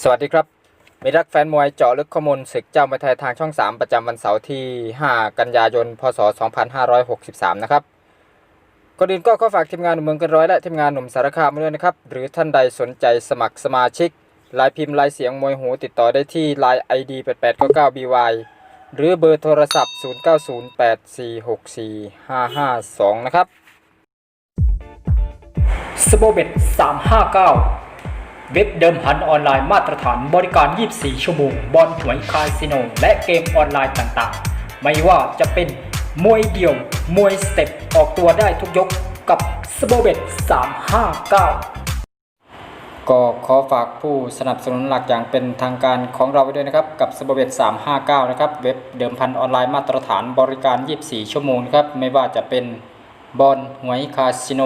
สวัสดีครับมีรักแฟนมวยเจาะลึกข้อมูลศึกเจ้ามวยไทยทางช่อง 3 ประจำวันเสาร์ที่ 5 กันยายน พศ 2563 นะครับก่อนอื่นก็ขอฝากทีมงานหนุ่มเมืองกันร้อยและทีมงานหนุ่มสารคามด้วยนะครับ หรือท่านใดสนใจสมัครสมาชิกลายพิมพ์ลายเสียงมวยหูติดต่อได้ที่ Line ID 8899BY หรือเบอร์โทรศัพท์ 0908464552 นะครับสโบเบ็ด359 เว็บเดิมพันออนไลน์มาตรฐานบริการ 24 ชั่วโมง บอลหวยคาสิโน และเกมออนไลน์ต่างๆ ไม่ว่าจะเป็นมวยเดี่ยว มวยสเต็ป ออกตัวได้ทุกยกกับสโบเบ็ด359 ก็ขอฝากผู้สนับสนุนหลักอย่างเป็นทางการของเราไว้ด้วยนะครับ กับสโบเวต359 นะครับ เว็บเดิมพันออนไลน์มาตรฐานบริการ 24 ชั่วโมงครับ ไม่ว่าจะเป็นบอลหวยคาสิโน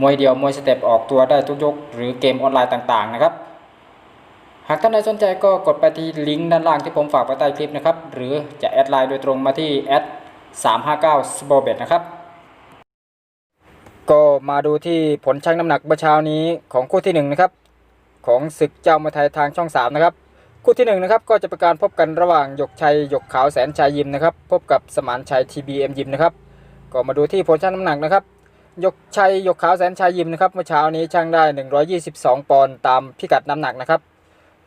มวยเดียวมวยสเต็ปออกตัวได้ทุกยก หรือเกมออนไลน์ต่างๆนะครับ หากท่านใดสนใจก็กดไปที่ลิงก์ด้านล่างที่ผมฝากไว้ใต้คลิปนะครับ หรือจะแอดไลน์โดยตรงมาที่แอด359 s b o b e t นะครับก็มาดูที่ผลชั่งน้ำหนักเมื่อเช้านี้ของคู่ที่หนึ่งนะครับของศึกเจ้ามวยไทยทางช่อง 3 นะครับ คู่ที่1นะครับก็จะเป็นการพบกันระหว่างหยกชัยหยกขาวแสนชัยยิมนะครับ พบกับสมานชัย TBM ยิมนะครับ ก็มาดูที่ผลชั่งน้ำหนักนะครับ ยกชัยยกขาวแสนชัยยิมนะครับเมื่อเช้านี้ช่างได้ 122 ปอนด์ตามพิกัดน้ำหนักนะครับ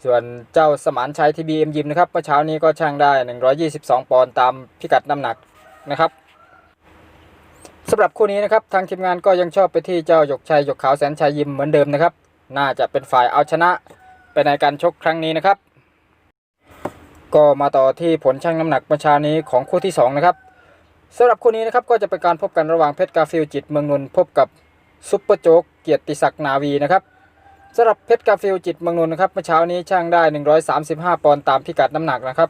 ส่วนเจ้าสมานชัย TBM ยิมนะครับเมื่อเช้านี้ก็ช่างได้ 122 ปอนด์ตามพิกัดน้ำหนักนะครับสำหรับคู่นี้นะครับทางทีมงานก็ยังชอบไปที่เจ้าหยกชัยหยกขาวแสนชัยยิมเหมือนเดิมนะครับ น่าจะเป็นฝ่ายเอาชนะไปในการชกครั้งนี้นะครับ ก็มาต่อที่ผลชั่งน้ำหนักเมื่อเช้านี้ของคู่ที่2นะครับ สำหรับคู่นี้นะครับก็จะเป็นการพบกันระหว่างเพชรกาฟิลจิตเมืองนนท์พบกับซุปเปอร์โจ๊กเกียรติศักดิ์นาวีนะครับสำหรับเพชรกาฟิลจิตเมืองนนท์นะครับเมื่อเช้านี้ช่างได้ 135 ปอนด์ตามพิกัดน้ำหนักนะครับ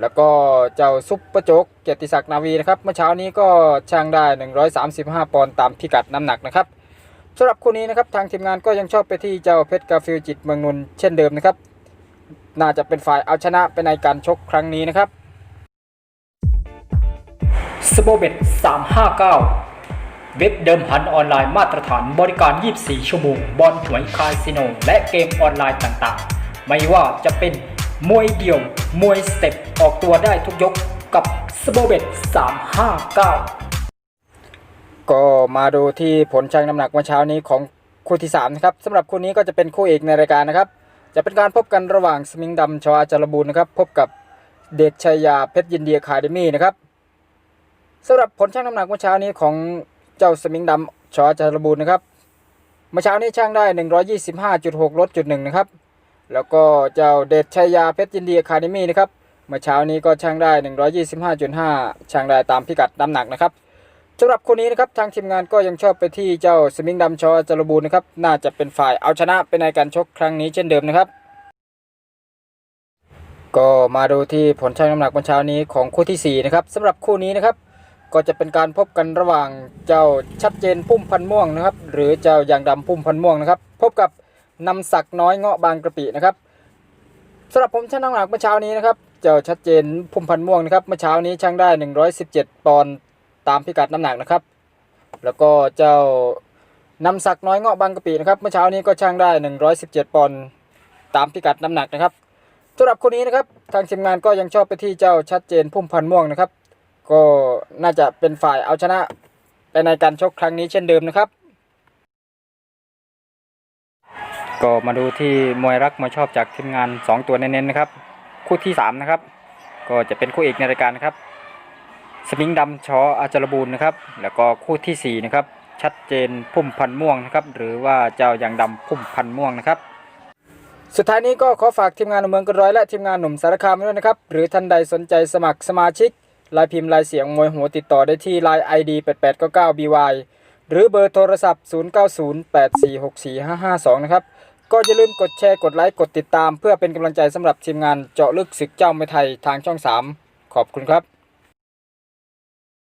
แล้วก็เจ้าซุปเปอร์โจ๊กเกียรติศักดิ์นาวีนะครับเมื่อเช้านี้ก็ช่างได้ 135 ปอนด์ตามพิกัดน้ำหนักนะครับสำหรับคู่นี้นะครับทางทีมงานก็ยังชอบไปที่เจ้าเพชรกาฟิลจิตเมืองนนท์เช่นเดิมนะครับน่าจะเป็นฝ่ายเอาชนะไปในการชกครั้งนี้นะครับ สโบเบ็ด359 เว็บเดิมพันออนไลน์มาตรฐานบริการ 24 ชั่วโมง บอลหวยคาสิโน และเกมออนไลน์ต่างๆ ไม่ว่าจะเป็นมวยเดี่ยว มวยสเต็ป ออกตัวได้ทุกยกกับสโบเบ็ด359 ก็มาดูที่ผลชั่งน้ำหนักเมื่อเช้านี้ของคู่ที่ 3 นะครับสำหรับคู่นี้ก็จะเป็นคู่เอกในรายการนะครับ จะเป็นการพบกันระหว่างสมิงดำชอาจารบูรณ์นะครับ พบกับเดชชัยาเพชรยินเดียคาเดมี่นะครับ สำหรับผลชั่งน้ำหนักเมื่อเช้านี้ของเจ้าสมิงดำชอจารบูรณ์นะครับเมื่อเช้านี้ช่างได้ 125.6ลดจุดหนึ่งนะครับ แล้วก็เจ้าเดชชัยยาเพชรยินดีคาเดมี่นะครับเมื่อเช้านี้ก็ช่างได้ 125.5ช่างได้ตามพิกัดน้ำหนักนะครับสำหรับคู่นี้นะครับทางทีมงานก็ยังชอบไปที่เจ้าสมิงดำชอจารบูรนะครับน่าจะเป็นฝ่ายเอาชนะไปในการชกครั้งนี้เช่นเดิมนะครับ ก็มาดูที่ผลชั่งน้ำหนักวันเช้านี้ของคู่ที่4นะครับสำหรับคู่นี้นะครับ ก็จะเป็นการพบกันระหว่างเจ้าชัดเจนพุ่มพันม่วงนะครับ หรือเจ้ายางดำพุ่มพันม่วงนะครับ พบกับนำศักน้อยเงาะบางกระปินะครับสำหรับผมชั่งน้ำหนักเมื่อเช้านี้นะครับ เจ้าชัดเจนพุ่มพันม่วงนะครับเมื่อเช้านี้ช่างได้ 117 ปอนด์ตามพิกัดน้ำหนักนะครับ แล้วก็เจ้านำศักน้อยเงาะบางกะปินะครับเมื่อเช้านี้ก็ช่างได้ 117 ปอนด์ตามพิกัดน้ำหนักนะครับสำหรับคนนี้นะครับทางทีมงานก็ยังชอบไปที่เจ้าชัดเจนพุ่มพันม่วงนะครับ ก็น่าจะเป็นฝ่ายเอาชนะไปในการชกครั้งนี้เช่นเดิมนะครับ ก็มาดูที่มวยรักมวยชอบจากทีมงาน 2 ตัวเน้นๆนะครับ คู่ที่ 3 นะครับ ก็จะเป็นคู่เอกในรายการนะครับ สมิงดำชออาจารบูรณ์นะครับ แล้วก็คู่ทีสี่ 4 นะครับ ชัดเจนพุ่มพันม่วงนะครับ หรือว่าเจ้ายางดำพุ่มพันม่วงนะครับสุดท้ายนี้ก็ขอฝากทีมงานหนุ่มเมืองกันร้อยและทีมงานหนุ่มสารคามด้วยนะครับ หรือท่านใดสนใจสมัครสมาชิก ลายพิมพ์ลายเสียงมวยหัวติดต่อได้ที่ลาย ID 8899 BY หรือเบอร์โทรศัพท์ 0908464552 นะครับ ก็อย่าลืมกดแชร์กดไลค์กดติดตาม เพื่อเป็นกำลังใจสำหรับทีมงานเจาะลึกศึกเจ้าไม่ไทยทางช่อง 3 ขอบคุณครับ